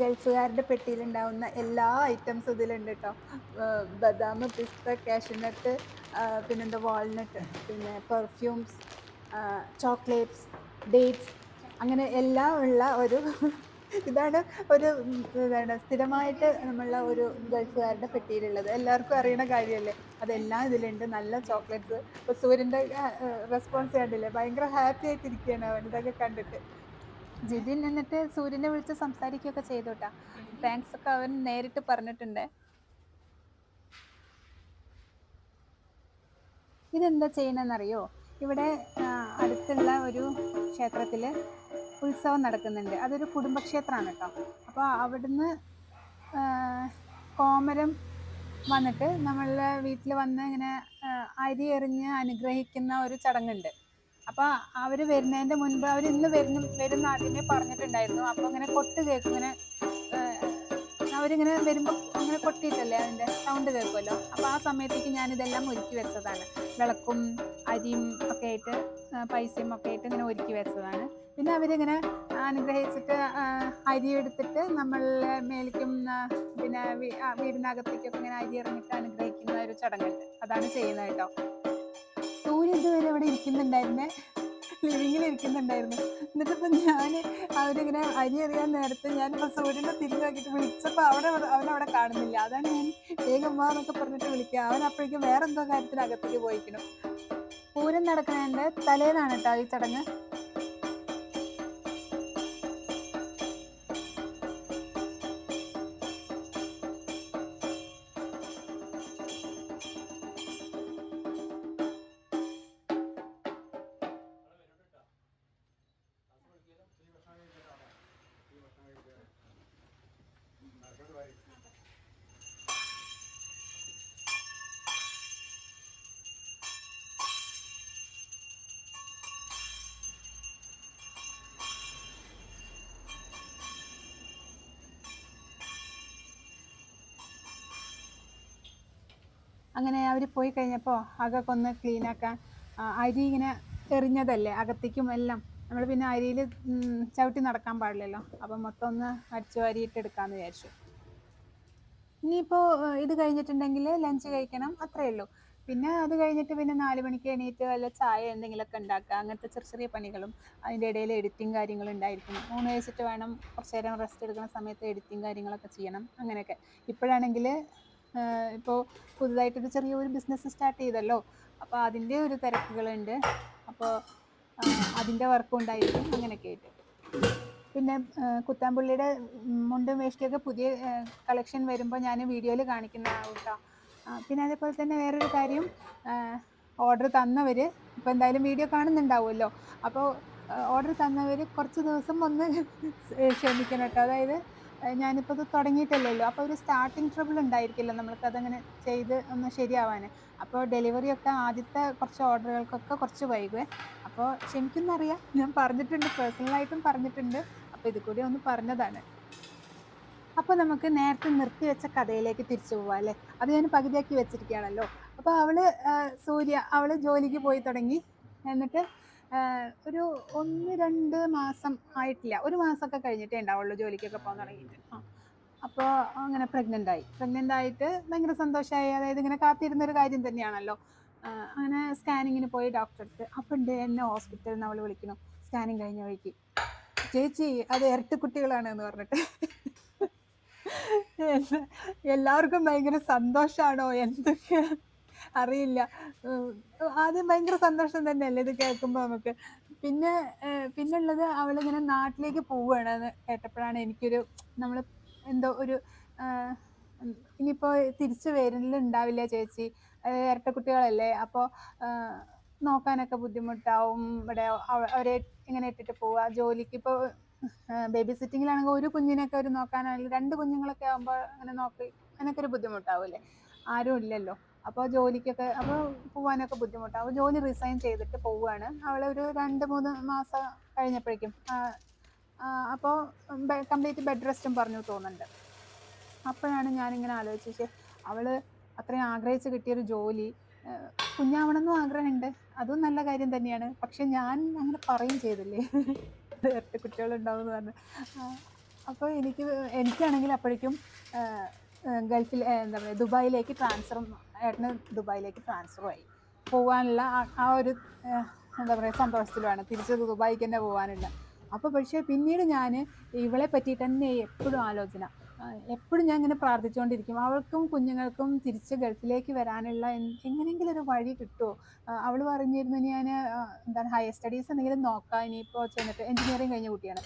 ഗൾഫുകാരുടെ പെട്ടിയിലുണ്ടാവുന്ന എല്ലാ ഐറ്റംസ് ഇതിലുണ്ട് കേട്ടോ ബദാം പിസ്ത കാഷ്യൂനട്ട് പിന്നെന്താ വാൾനട്ട് പിന്നെ പെർഫ്യൂംസ് ചോക്ലേറ്റ്സ് ഡേറ്റ്സ് അങ്ങനെ എല്ലാം ഉള്ള ഒരു ഇതാണ് ഒരു എന്താണ് സ്ഥിരമായിട്ട് നമ്മളുടെ ഒരു ഗൾഫുകാരുടെ പെട്ടിയിലുള്ളത്. എല്ലാവർക്കും അറിയണ കാര്യമല്ലേ? അതെല്ലാം ഇതിലുണ്ട്. നല്ല ചോക്ലേറ്റ്സ്. ഇപ്പോൾ സൂര്യന്റെ റെസ്പോൺസ് കണ്ടില്ലേ? ഭയങ്കര ഹാപ്പി ആയിട്ടിരിക്കുകയാണ് അവൻ. ഇതൊക്കെ കണ്ടിട്ട്. ജിതിൻ എന്നിട്ട് സൂര്യനെ വിളിച്ച് സംസാരിക്കുകയൊക്കെ ചെയ്തോട്ടാ. താങ്ക്സ് ഒക്കെ അവൻ നേരിട്ട് പറഞ്ഞിട്ടുണ്ട്. ഇതെന്താ ചെയ്യണമെന്നറിയോ ഇവിടെ അടുത്തുള്ള ഒരു ക്ഷേത്രത്തിൽ ഉത്സവം നടക്കുന്നുണ്ട്. അതൊരു കുടുംബക്ഷേത്രമാണ് കേട്ടോ. അപ്പോൾ അവിടുന്ന് കോമരം വന്നിട്ട് നമ്മളുടെ വീട്ടിൽ വന്ന് ഇങ്ങനെ അരി എറിഞ്ഞ് അനുഗ്രഹിക്കുന്ന ഒരു ചടങ്ങുണ്ട്. അപ്പോൾ അവർ വരുന്നതിന്റെ മുൻപ് അവർ ഇന്ന് വരുന്ന വരുന്ന ആദ്യമേ പറഞ്ഞിട്ടുണ്ടായിരുന്നു. അപ്പോൾ ഇങ്ങനെ കൊട്ട് കേൾക്കും. ഇങ്ങനെ അവരിങ്ങനെ വരുമ്പോൾ ഇങ്ങനെ കൊട്ടിയിട്ടല്ലേ അതിന്റെ സൗണ്ട് കേൾക്കുമല്ലോ? അപ്പോൾ ആ സമയത്തേക്ക് ഞാനിതെല്ലാം ഒരുക്കി വെച്ചതാണ്. വിളക്കും അരിയും ഒക്കെ ആയിട്ട് പൈസയും ഒക്കെ ആയിട്ട് ഇങ്ങനെ ഒരുക്കി വെച്ചതാണ്. പിന്നെ അവരിങ്ങനെ അനുഗ്രഹിച്ചിട്ട് അരി എടുത്തിട്ട് നമ്മൾ മേലേക്കും പിന്നെ വീടിനകത്തേക്കൊക്കെ ഇങ്ങനെ അരി ഇറങ്ങിട്ട് അനുഗ്രഹിക്കുന്ന ഒരു ചടങ്ങുണ്ട്. അതാണ് ചെയ്യുന്നത് കേട്ടോ. സൂര്യ ഇതുവരെ ഇവിടെ ഇരിക്കുന്നുണ്ടായിരുന്നേ? ലിവിങ്ങിൽ ഇരിക്കുന്നുണ്ടായിരുന്നു. എന്നിട്ടിപ്പോൾ ഞാൻ അവരിങ്ങനെ അരി എറിയാൻ നേരത്തെ ഞാനിപ്പോൾ സൂര്യനെ തിരിഞ്ഞു വിളിച്ചപ്പോൾ അവിടെ അവനവിടെ കാണുന്നില്ല. അതാണ് ഞാൻ വേഗം വാന്നൊക്കെ പറഞ്ഞിട്ട് വിളിക്കുക. അവൻ അപ്പോഴേക്കും വേറെന്തോ കാര്യത്തിന് അകത്തേക്ക് പോയിക്കണം പൂരം നടക്കുന്നതിന്റെ തലേന്നാണ് കേട്ടോ ഈ ചടങ്ങ്. അങ്ങനെ അവർ പോയി കഴിഞ്ഞപ്പോൾ അകൊക്കെ ഒന്ന് ആ, അരി ഇങ്ങനെ എറിഞ്ഞതല്ലേ അകത്തേക്കും എല്ലാം. നമ്മൾ പിന്നെ അരിയിൽ ചവിട്ടി നടക്കാൻ പാടില്ലല്ലോ. അപ്പം മൊത്തം ഒന്ന് അടിച്ചു വാരിയിട്ട് എടുക്കാമെന്ന് വിചാരിച്ചു. ഇനിയിപ്പോൾ ഇത് കഴിഞ്ഞിട്ടുണ്ടെങ്കിൽ ലഞ്ച് കഴിക്കണം അത്രയേ ഉള്ളൂ. പിന്നെ അത് കഴിഞ്ഞിട്ട് പിന്നെ നാല് മണിക്ക് എണീറ്റ് വല്ല ചായ എന്തെങ്കിലുമൊക്കെ ഉണ്ടാക്കുക. അങ്ങനത്തെ ചെറിയ ചെറിയ പണികളും അതിന്റെ ഇടയിൽ എഡിറ്റിംഗ് കാര്യങ്ങളും ഉണ്ടായിരിക്കണം. ഊണ് കഴിച്ചിട്ട് വേണം കുറച്ച് നേരം റെസ്റ്റ് എടുക്കുന്ന സമയത്ത് എഡിറ്റിംഗ് കാര്യങ്ങളൊക്കെ ചെയ്യണം അങ്ങനെയൊക്കെ. ഇപ്പോഴാണെങ്കിൽ ഇപ്പോൾ പുതുതായിട്ടൊരു ചെറിയൊരു ബിസിനസ് സ്റ്റാർട്ട് ചെയ്തല്ലോ. അപ്പോൾ അതിന്റെ ഒരു തിരക്കുകളുണ്ട്. അപ്പോൾ അതിന്റെ വർക്കും ഉണ്ടായിരിക്കും. അങ്ങനെയൊക്കെ ആയിട്ട്. പിന്നെ കുത്താമ്പുള്ളിയുടെ മുണ്ടും വേഷ്ടിയൊക്കെ പുതിയ കളക്ഷൻ വരുമ്പോൾ ഞാൻ വീഡിയോയിൽ കാണിക്കുന്നതാവും കേട്ടോ പിന്നെ അതേപോലെ തന്നെ വേറൊരു കാര്യം ഓർഡർ തന്നവർ ഇപ്പോൾ എന്തായാലും വീഡിയോ കാണുന്നുണ്ടാവുമല്ലോ. അപ്പോൾ ഓർഡർ തന്നവർ കുറച്ച് ദിവസം ഒന്ന് ക്ഷമിക്കണം കേട്ടോ അതായത് ഞാനിപ്പോൾ ഇത് തുടങ്ങിയിട്ടല്ലല്ലോ അപ്പോൾ ഒരു സ്റ്റാർട്ടിങ് ട്രബിൾ ഉണ്ടായിരിക്കില്ല നമ്മൾക്ക് അതങ്ങനെ ചെയ്ത് ഒന്ന് ശരിയാവാൻ അപ്പോൾ ഡെലിവറി ഒക്കെ ആദ്യത്തെ കുറച്ച് ഓർഡറുകൾക്കൊക്കെ കുറച്ച് വൈകുവേ. അപ്പോൾ ക്ഷമിക്കുന്നറിയാം ഞാൻ പറഞ്ഞിട്ടുണ്ട് പേഴ്സണലായിട്ടും പറഞ്ഞിട്ടുണ്ട്. അപ്പോൾ ഇത് കൂടി ഒന്ന് പറഞ്ഞതാണ്. അപ്പോൾ നമുക്ക് നേരത്തെ നിർത്തി വെച്ച കഥയിലേക്ക് തിരിച്ചു പോവാം അല്ലേ? അത് ഞാൻ പകുതിയാക്കി വെച്ചിരിക്കുകയാണല്ലോ. അപ്പോൾ അവൾ സൂര്യ അവൾ ജോലിക്ക് പോയി തുടങ്ങി. എന്നിട്ട് ഒരു ഒന്ന് രണ്ട് മാസം ആയിട്ടില്ല. ഒരു മാസമൊക്കെ കഴിഞ്ഞിട്ടേ ഉണ്ടാവുള്ളൂ ജോലിക്കൊക്കെ പോകാൻ തുടങ്ങിയിട്ട്. ആ അപ്പോൾ അങ്ങനെ പ്രഗ്നന്റ് ആയി. പ്രഗ്നന്റ് ആയിട്ട് ഭയങ്കര സന്തോഷമായി അതായത് ഇങ്ങനെ കാത്തിരുന്ന ഒരു കാര്യം തന്നെയാണല്ലോ. അങ്ങനെ സ്കാനിങ്ങിന് പോയി ഡോക്ടറെ അടുത്ത് അപ്പം ഉണ്ട് എന്നെ ഹോസ്പിറ്റലിൽ നിന്ന് അവൾ വിളിക്കണം സ്കാനിങ് കഴിഞ്ഞ വഴിക്ക്. ചേച്ചി അത് ഇരട്ട കുട്ടികളാണ് എന്ന് പറഞ്ഞിട്ട് എല്ലാവർക്കും ഭയങ്കര സന്തോഷമാണോ എന്തൊക്കെ അറിയില്ല. ആദ്യം ഭയങ്കര സന്തോഷം തന്നെയല്ലേ ഇത് കേൾക്കുമ്പോൾ നമുക്ക്. പിന്നെ ഏഹ്, പിന്നെ ഉള്ളത് അവളിങ്ങനെ നാട്ടിലേക്ക് പോവുകയാണെന്ന് കേട്ടപ്പോഴാണ് എനിക്കൊരു നമ്മൾ എന്തോ ഒരു ആഹ്, ഉം, ഇനിയിപ്പോ തിരിച്ചു വരലുണ്ടാവില്ല ചേച്ചി. ഏഹ്, ഇരട്ട കുട്ടികളല്ലേ. അപ്പോൾ നോക്കാനൊക്കെ ബുദ്ധിമുട്ടാവും. ഇവിടെ അവ- അവരെ ഇങ്ങനെ ഇട്ടിട്ട് പോവുക. ജോലിക്ക് ഇപ്പോൾ ബേബി സിറ്റിങ്ങിലാണെങ്കിൽ ഒരു കുഞ്ഞിനൊക്കെ ഒരു നോക്കാനാണെങ്കിൽ രണ്ട് കുഞ്ഞുങ്ങളൊക്കെ ആകുമ്പോൾ അങ്ങനെ നോക്കി അങ്ങനെയൊക്കെ ഒരു ബുദ്ധിമുട്ടാവില്ലേ? ആരും ഇല്ലല്ലോ. അപ്പോൾ ജോലിക്കൊക്കെ അപ്പോൾ പോകാനൊക്കെ ബുദ്ധിമുട്ടാണ് അപ്പോൾ ജോലി റിസൈൻ ചെയ്തിട്ട് പോവുകയാണ് അവളെ ഒരു രണ്ട് മൂന്ന് മാസം കഴിഞ്ഞപ്പോഴേക്കും അപ്പോൾ കംപ്ലീറ്റ് ബെഡ് റെസ്റ്റും പറഞ്ഞു തോന്നുന്നുണ്ട്. അപ്പോഴാണ് ഞാനിങ്ങനെ ആലോചിച്ചത് അവൾ അത്രയും ആഗ്രഹിച്ച് കിട്ടിയൊരു ജോലി കുഞ്ഞാവണമെന്നും ആഗ്രഹമുണ്ട്. അതും നല്ല കാര്യം തന്നെയാണ്. പക്ഷെ ഞാൻ അങ്ങനെ പറയും ചെയ്തില്ലേ? ഇരട്ട കുട്ടികളുണ്ടാവും എന്ന് പറഞ്ഞു. അപ്പോൾ എനിക്ക് എനിക്കാണെങ്കിൽ അപ്പോഴേക്കും ഗൾഫിൽ എന്താ പറയുക ദുബായിലേക്ക് ട്രാൻസ്ഫറും ഏട്ടന് ദുബായിലേക്ക് ട്രാൻസ്ഫർ ആയി. പോകാനുള്ള ആ- ഒരു എന്താ പറയുക സന്തോഷത്തിലുമാണ്. തിരിച്ച് ദുബായിക്ക് തന്നെ പോകാനുള്ള അപ്പോൾ പക്ഷേ പിന്നീട് ഞാൻ ഇവളെ പറ്റിയിട്ട് തന്നെ എപ്പോഴും ആലോചന. എപ്പോഴും ഞാൻ ഇങ്ങനെ പ്രാർത്ഥിച്ചുകൊണ്ടിരിക്കും. അവൾക്കും കുഞ്ഞുങ്ങൾക്കും തിരിച്ച് ഗൾഫിലേക്ക് വരാനുള്ള എങ്ങനെയെങ്കിലും ഒരു വഴി കിട്ടുമോ അവൾ പറഞ്ഞിരുന്നു ഞാൻ എന്താണ് ഹയർ സ്റ്റഡീസ് എന്തെങ്കിലും നോക്കാം ഇനിയിപ്പോൾ ചെന്നിട്ട് എൻജിനീയറിങ് കഴിഞ്ഞ കുട്ടിയാണ്.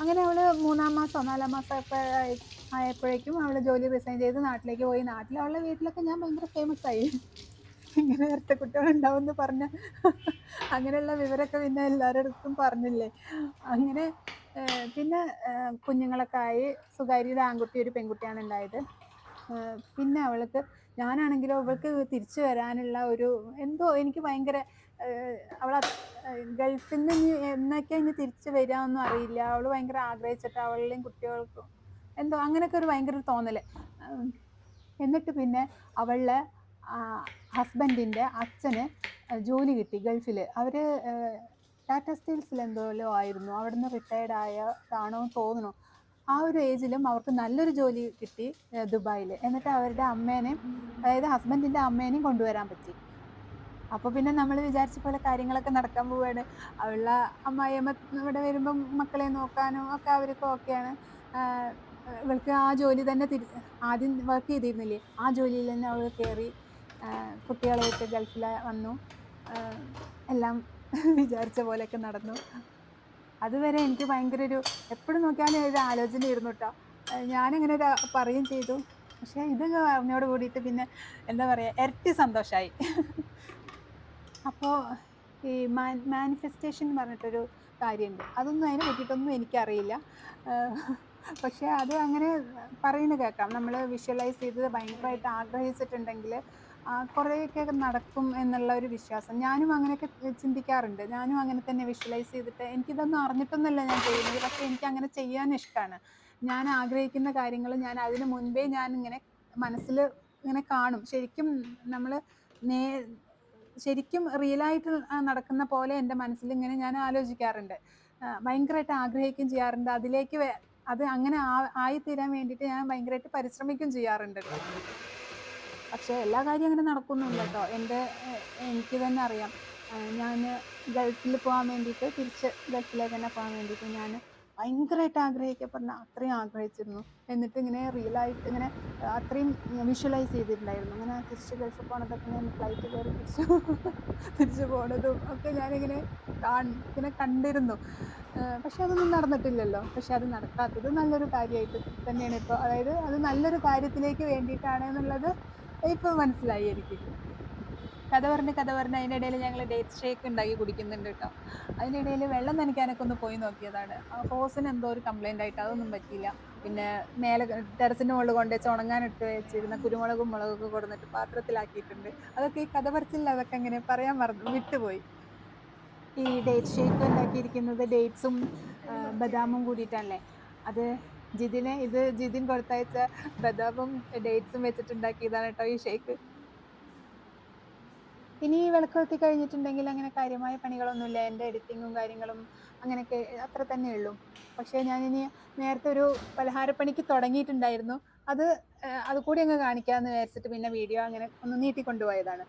അങ്ങനെ അവൾ മൂന്നാം മാസം നാലാം മാസം ഒക്കെ ആയി- ആയപ്പോഴേക്കും അവൾ ജോലി റിസൈൻ ചെയ്ത് നാട്ടിലേക്ക് പോയി. നാട്ടിലുള്ള വീട്ടിലൊക്കെ ഞാൻ ഭയങ്കര ഫേമസ് ആയി. ഇങ്ങനെ നേരത്തെ കുട്ടികളുണ്ടാവും എന്ന് പറഞ്ഞ അങ്ങനെയുള്ള വിവരമൊക്കെ പിന്നെ എല്ലാവരുടെ പറഞ്ഞില്ലേ? അങ്ങനെ പിന്നെ കുഞ്ഞുങ്ങളൊക്കെ ആയി. സുകാര്യയുടെ ആൺകുട്ടി ഒരു പെൺകുട്ടിയാണ് ഉണ്ടായത്. പിന്നെ അവൾക്ക് ഞാനാണെങ്കിലോ അവൾക്ക് തിരിച്ചു വരാനുള്ള ഒരു എന്തോ എനിക്ക് ഭയങ്കര അവൾ ഗൾഫിൽ നിന്ന് എന്നൊക്കെ ഇനി തിരിച്ചു വരാമെന്നും അറിയില്ല. അവൾ ഭയങ്കര ആഗ്രഹിച്ചിട്ട് അവളുടെയും കുട്ടികൾക്കും എന്തോ അങ്ങനെയൊക്കെ ഒരു ഭയങ്കര തോന്നൽ എന്നിട്ട് പിന്നെ അവളുടെ ഹസ്ബൻഡിന്റെ അച്ഛന് ജോലി കിട്ടി ഗൾഫിൽ അവർ ടാറ്റ സ്റ്റീൽസിൽ എന്തോലോ ആയിരുന്നു. അവിടുന്ന് റിട്ടയർഡ് ആയതാണോ തോന്നുന്നു. ആ ഒരു ഏജിലും അവർക്ക് നല്ലൊരു ജോലി കിട്ടി ദുബായിൽ എന്നിട്ട് അവരുടെ അമ്മേനെയും അതായത് ഹസ്ബൻഡിന്റെ അമ്മേനെയും കൊണ്ടുവരാൻ പറ്റി. അപ്പോൾ പിന്നെ നമ്മൾ വിചാരിച്ച പോലെ കാര്യങ്ങളൊക്കെ നടക്കാൻ പോവുകയാണ് അവളുടെ അമ്മായിയമ്മ ഇവിടെ വരുമ്പം മക്കളെ നോക്കാനും ഒക്കെ അവർക്ക് ഓക്കെയാണ്. ഇവൾക്ക് ആ ജോലി തന്നെ തിരി ആദ്യം വർക്ക് ചെയ്തിരുന്നില്ലേ? ആ ജോലിയിൽ തന്നെ അവൾ കയറി കുട്ടികളായിട്ട് ഗൾഫിൽ വന്നു. എല്ലാം വിചാരിച്ച പോലെയൊക്കെ നടന്നു. അതുവരെ എനിക്ക് ഭയങ്കര ഒരു എപ്പോഴും നോക്കിയാലും ഒരു ആലോചനയായിരുന്നു കേട്ടോ ഞാനിങ്ങനെ പറയും ചെയ്തു. പക്ഷേ ഇത് അറിഞ്ഞോട് കൂടിയിട്ട് പിന്നെ എന്താ പറയുക ഇരട്ടി സന്തോഷമായി അപ്പോൾ ഈ മാൻ മാനിഫെസ്റ്റേഷൻ പറഞ്ഞിട്ടൊരു കാര്യമുണ്ട്. അതൊന്നും അതിനെ പറ്റിയിട്ടൊന്നും എനിക്കറിയില്ല. പക്ഷേ അത് അങ്ങനെ പറയുന്നത് കേൾക്കാം. നമ്മൾ വിഷ്വലൈസ് ചെയ്ത് ഭയങ്കരമായിട്ട് ആഗ്രഹിച്ചിട്ടുണ്ടെങ്കിൽ കുറേയൊക്കെ നടക്കും എന്നുള്ള ഒരു വിശ്വാസം. ഞാനും അങ്ങനെയൊക്കെ ചിന്തിക്കാറുണ്ട്. ഞാനും അങ്ങനെ തന്നെ വിഷ്വലൈസ് ചെയ്തിട്ട് എനിക്കിതൊന്നും അറിഞ്ഞിട്ടൊന്നുമല്ല ഞാൻ ചെയ്യുന്നത്. പക്ഷേ എനിക്ക് അങ്ങനെ ചെയ്യാൻ ഇഷ്ടമാണ് ഞാൻ ആഗ്രഹിക്കുന്ന കാര്യങ്ങൾ ഞാൻ അതിന് മുൻപേ ഞാൻ ഇങ്ങനെ മനസ്സിൽ ഇങ്ങനെ കാണും. ശരിക്കും നമ്മൾ നേ ശരിക്കും റിയലായിട്ട് നടക്കുന്ന പോലെ എന്റെ മനസ്സിൽ ഇങ്ങനെ ഞാൻ ആലോചിക്കാറുണ്ട്. ഭയങ്കരമായിട്ട് ആഗ്രഹിക്കുകയും ചെയ്യാറുണ്ട്. അതിലേക്ക് അത് അങ്ങനെ ആയിത്തീരാൻ വേണ്ടിയിട്ട് ഞാൻ ഭയങ്കരമായിട്ട് പരിശ്രമിക്കുകയും ചെയ്യാറുണ്ട്. പക്ഷെ എല്ലാ കാര്യവും അങ്ങനെ നടക്കുന്നില്ല കേട്ടോ. എന്റെ എനിക്ക് തന്നെ അറിയാം. ഞാൻ ഗൾഫിൽ പോകാൻ വേണ്ടിയിട്ട് തിരിച്ച് ഗൾഫിലേക്ക് തന്നെ പോകാൻ വേണ്ടിയിട്ട് ഞാൻ ഭയങ്കരമായിട്ട് ആഗ്രഹിക്കപ്പെടുന്ന അത്രയും ആഗ്രഹിച്ചിരുന്നു. എന്നിട്ട് ഇങ്ങനെ റിയൽ ആയിട്ട് ഇങ്ങനെ അത്രയും വിഷ്വലൈസ് ചെയ്തിട്ടുണ്ടായിരുന്നു. അങ്ങനെ തിരിച്ച് ഗൾഫ് പോണതൊക്കെ ഞാൻ ഫ്ലൈറ്റ് കയറി തിരിച്ചു തിരിച്ച് പോണതും ഒക്കെ ഞാനിങ്ങനെ കാണ് ഇങ്ങനെ കണ്ടിരുന്നു. പക്ഷെ അതൊന്നും നടന്നിട്ടില്ലല്ലോ. പക്ഷെ അത് നടക്കാത്തത് നല്ലൊരു കാര്യമായിട്ട് തന്നെയാണ് ഇപ്പോൾ അതായത് അത് നല്ലൊരു കാര്യത്തിലേക്ക് വേണ്ടിയിട്ടാണ് എന്നുള്ളത് ഇപ്പോൾ മനസ്സിലായി എനിക്ക്. കഥ പറഞ്ഞ് കഥ പറഞ്ഞ് അതിന്റെ ഇടയിൽ ഞങ്ങൾ ഡേറ്റ് ഷേക്ക് ഉണ്ടാക്കി കുടിക്കുന്നുണ്ട് കേട്ടോ. അതിന്റെ ഇടയിൽ വെള്ളം നനയ്ക്കാനൊക്കെ ഒന്ന് പോയി നോക്കിയതാണ്. ആ ഹോസിന് എന്തോ ഒരു കംപ്ലൈന്റ് ആയിട്ട് അതൊന്നും പറ്റിയില്ല. പിന്നെ മേലെ ടെറസിന്റെ മുകളിൽ കൊണ്ടുവച്ച് ഉണങ്ങാനിട്ട് വെച്ചിരുന്ന കുരുമുളകും മുളകൊക്കെ കൊടുന്നിട്ട് പാത്രത്തിലാക്കിയിട്ടുണ്ട്. അതൊക്കെ ഈ കഥ പറച്ചില്ല അതൊക്കെ അങ്ങനെ പറയാൻ മറന്നു വിട്ടുപോയി. ഈ ഡേറ്റ് ഷേക്ക് ഉണ്ടാക്കിയിരിക്കുന്നത് ഡേറ്റ്സും ബദാമും കൂടിയിട്ടല്ലേ അത് ജിതിനെ ഇത് ജിതിൻ കൊടുത്തയച്ച ബദാമും ഡേറ്റ്സും വെച്ചിട്ടുണ്ടാക്കിയതാണ് കേട്ടോ ഈ ഷേക്ക് ഇനി വിളക്ക് കത്തി കഴിഞ്ഞിട്ടുണ്ടെങ്കിൽ അങ്ങനെ കാര്യമായ പണികളൊന്നുമില്ല. എന്റെ എഡിറ്റിങ്ങും കാര്യങ്ങളും അങ്ങനെയൊക്കെ അത്ര തന്നെ ഉള്ളൂ. പക്ഷേ ഇനി നേരത്തെ ഒരു പലഹാരപ്പണിക്ക് തുടങ്ങിയിട്ടുണ്ടായിരുന്നു. അത് അതുകൂടി അത് കൂടി അങ്ങ് കാണിക്കാമെന്ന് വിചാരിച്ചിട്ട് പിന്നെ വീഡിയോ അങ്ങനെ ഒന്ന് നീട്ടിക്കൊണ്ടുപോയതാണ്.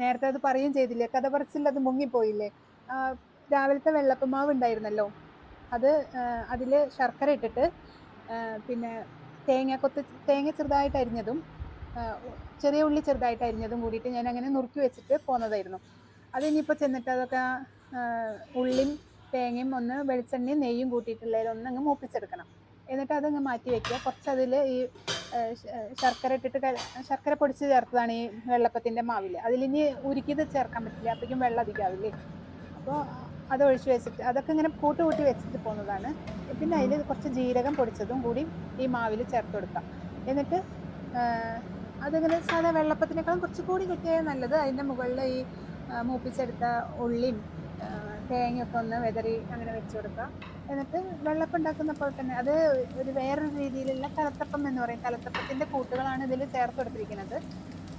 നേരത്തെ അത് പറയുകയും ചെയ്തില്ലേ? കഥ പറച്ചിൽ അത് മുങ്ങിപ്പോയില്ലേ? രാവിലത്തെ വെള്ളപ്പമാവ് ഉണ്ടായിരുന്നല്ലോ. അത് അതിൽ ശർക്കര ഇട്ടിട്ട് പിന്നെ തേങ്ങ കൊത്ത് തേങ്ങ ചെറുതായിട്ട് അരിഞ്ഞതും ചെറിയ ഉള്ളി ചെറുതായിട്ട് അരിഞ്ഞതും കൂടിയിട്ട് ഞാൻ അങ്ങനെ നുറുക്കി വെച്ചിട്ട് പോന്നതായിരുന്നു. അത് ഇനിയിപ്പോൾ ചെന്നിട്ട് അതൊക്കെ ഉള്ളിയും തേങ്ങയും ഒന്ന് വെളിച്ചെണ്ണയും നെയ്യും കൂട്ടിയിട്ടുള്ളതിൽ ഒന്ന് അങ്ങ് മൂപ്പിച്ചെടുക്കണം. എന്നിട്ട് അതങ്ങ് മാറ്റി വെക്കുക. കുറച്ച് അതിൽ ഈ ശർക്കര ഇട്ടിട്ട് ശർക്കര പൊടിച്ച് ചേർത്തതാണ് ഈ വെള്ളപ്പത്തിന്റെ മാവിൽ അതിലിനി ഉരുക്കിയത് ചേർക്കാൻ പറ്റില്ല. അപ്പോഴേക്കും വെള്ളം അധികാവില്ലേ അപ്പോൾ അത് ഒഴിച്ച് വെച്ചിട്ട് അതൊക്കെ ഇങ്ങനെ കൂട്ടി കൂട്ടി വെച്ചിട്ട് പോകുന്നതാണ് പിന്നെ അതിൽ കുറച്ച് ജീരകം പൊടിച്ചതും കൂടി ഈ മാവിൽ ചേർത്ത് കൊടുക്കാം. എന്നിട്ട് അതിങ്ങനെ സാധാ വെള്ളപ്പത്തിനേക്കാളും കുറച്ച് കൂടി കിട്ടിയാൽ നല്ലത്. അതിന്റെ മുകളിൽ ഈ മൂപ്പിച്ചെടുത്ത ഉള്ളിയും തേങ്ങയൊക്കെ ഒന്ന് വെതറി അങ്ങനെ വെച്ച് കൊടുക്കുക. എന്നിട്ട് വെള്ളപ്പം ഉണ്ടാക്കുന്ന പോലെ തന്നെ അത് ഒരു വേറൊരു രീതിയിലുള്ള കലത്തപ്പം എന്ന് പറയും. കലത്തപ്പത്തിന്റെ കൂട്ടുകളാണ് ഇതിൽ ചേർത്ത് കൊടുത്തിരിക്കുന്നത്.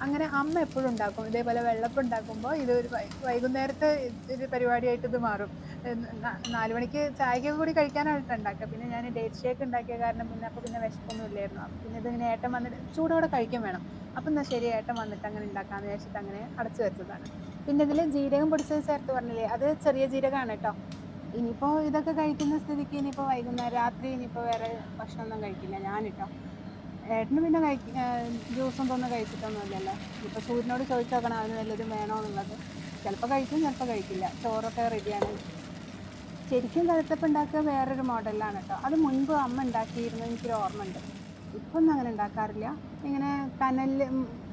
അങ്ങനെ അമ്മ എപ്പോഴും ഉണ്ടാക്കും. ഇതേപോലെ വെള്ളപ്പം ഉണ്ടാക്കുമ്പോൾ ഇത് ഒരു വൈകുന്നേരത്തെ ഒരു പരിപാടിയായിട്ട് ഇത് മാറും. നാലുമണിക്ക് മണിക്ക് കൂടി കഴിക്കാനായിട്ട് ഉണ്ടാക്കുക. പിന്നെ ഞാൻ ഡേറ്റ് ഷേക്ക് ഉണ്ടാക്കിയ കാരണം പിന്നെ അപ്പോൾ പിന്നെ വിശപ്പൊന്നും ഇല്ലായിരുന്നു. പിന്നെ ഇതിങ്ങനെ ഏട്ടൻ വന്നിട്ട് ചൂടോടെ കഴിക്കും വേണം. അപ്പം എന്നാൽ ശരി ഏട്ടൻ വന്നിട്ട് അങ്ങനെ ഉണ്ടാക്കാമെന്ന് വിചാരിച്ചിട്ട് അങ്ങനെ അടച്ചു വെച്ചതാണ്. പിന്നെ ഇതിൽ ജീരകം പൊടിച്ചത് ചേർത്ത് പറഞ്ഞില്ലേ? അത് ചെറിയ ജീരകമാണ് കേട്ടോ. ഇനിയിപ്പോൾ ഇതൊക്കെ കഴിക്കുന്ന സ്ഥിതിക്ക് ഇനിയിപ്പോൾ വൈകുന്നേരം രാത്രി ഇനിയിപ്പോൾ വേറെ ഭക്ഷണമൊന്നും കഴിക്കില്ല. ഞാൻ കേട്ടോ. ഏട്ടന് പിന്നെ കഴിക്ക ജ്യൂസും തോന്നുന്നു കഴിച്ചിട്ടൊന്നുമില്ലല്ലോ. ഇപ്പോൾ സൂര്യനോട് ചോദിച്ചു നോക്കണം അവന് വല്ലതും വേണോ എന്നുള്ളത്? ചിലപ്പോൾ കഴിക്കും ചിലപ്പോൾ കഴിക്കില്ല. ചോറൊക്കെ റെഡിയാണ് ശരിക്കും കഴുത്തപ്പം ഉണ്ടാക്കുക വേറൊരു മോഡലാണ് കേട്ടോ അത് മുൻപ് അമ്മ ഉണ്ടാക്കിയിരുന്നു എനിക്കൊരു ഓർമ്മ ഉണ്ട് ഇപ്പം ഒന്നും അങ്ങനെ ഉണ്ടാക്കാറില്ല. ഇങ്ങനെ കനലിൽ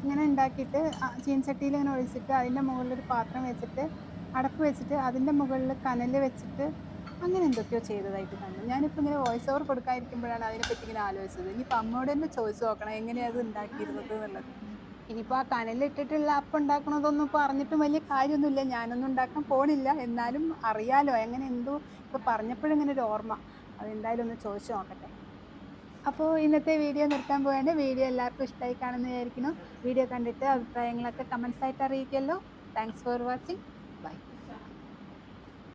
ഇങ്ങനെ ഉണ്ടാക്കിയിട്ട് ചീൻചട്ടിയിൽ ഇങ്ങനെ ഒഴിച്ചിട്ട് അതിന്റെ മുകളിൽ ഒരു പാത്രം വെച്ചിട്ട് അടപ്പ് വെച്ചിട്ട് അതിന്റെ മുകളിൽ കനൽ വെച്ചിട്ട് അങ്ങനെ എന്തൊക്കെയോ ചെയ്തതായിട്ട് കണ്ടു. ഞാനിപ്പോൾ ഇങ്ങനെ വോയിസ് ഓവർ കൊടുക്കാതിരിക്കുമ്പോഴാണ് അതിനെപ്പറ്റി ഇങ്ങനെ ആലോചിച്ചത്. ഇനിയിപ്പോൾ അമ്മയോട് തന്നെ ചോദിച്ചു നോക്കണം എങ്ങനെയാണ് അത് ഉണ്ടാക്കിയിരുന്നത് എന്നുള്ളത്. ഇനിയിപ്പോൾ ആ കനലിട്ടിട്ടുള്ള അപ്പം ഉണ്ടാക്കണതൊന്നും ഇപ്പോൾ അറിഞ്ഞിട്ടും വലിയ കാര്യമൊന്നുമില്ല. ഞാനൊന്നും ഉണ്ടാക്കാൻ പോണില്ല. എന്നാലും അറിയാലോ എങ്ങനെ എന്തോ ഇപ്പോൾ പറഞ്ഞപ്പോഴും ഇങ്ങനെ ഒരു ഓർമ്മ. അതെന്തായാലും ഒന്ന് ചോദിച്ചു നോക്കട്ടെ. അപ്പോൾ ഇന്നത്തെ വീഡിയോ നിർത്താൻ പോയാണ് വീഡിയോ എല്ലാവർക്കും ഇഷ്ടമായി കാണുന്ന വിചാരിക്കുന്നു. വീഡിയോ കണ്ടിട്ട് അഭിപ്രായങ്ങളൊക്കെ കമൻസ് ആയിട്ട് അറിയിക്കുമല്ലോ താങ്ക്സ് ഫോർ വാച്ചിങ്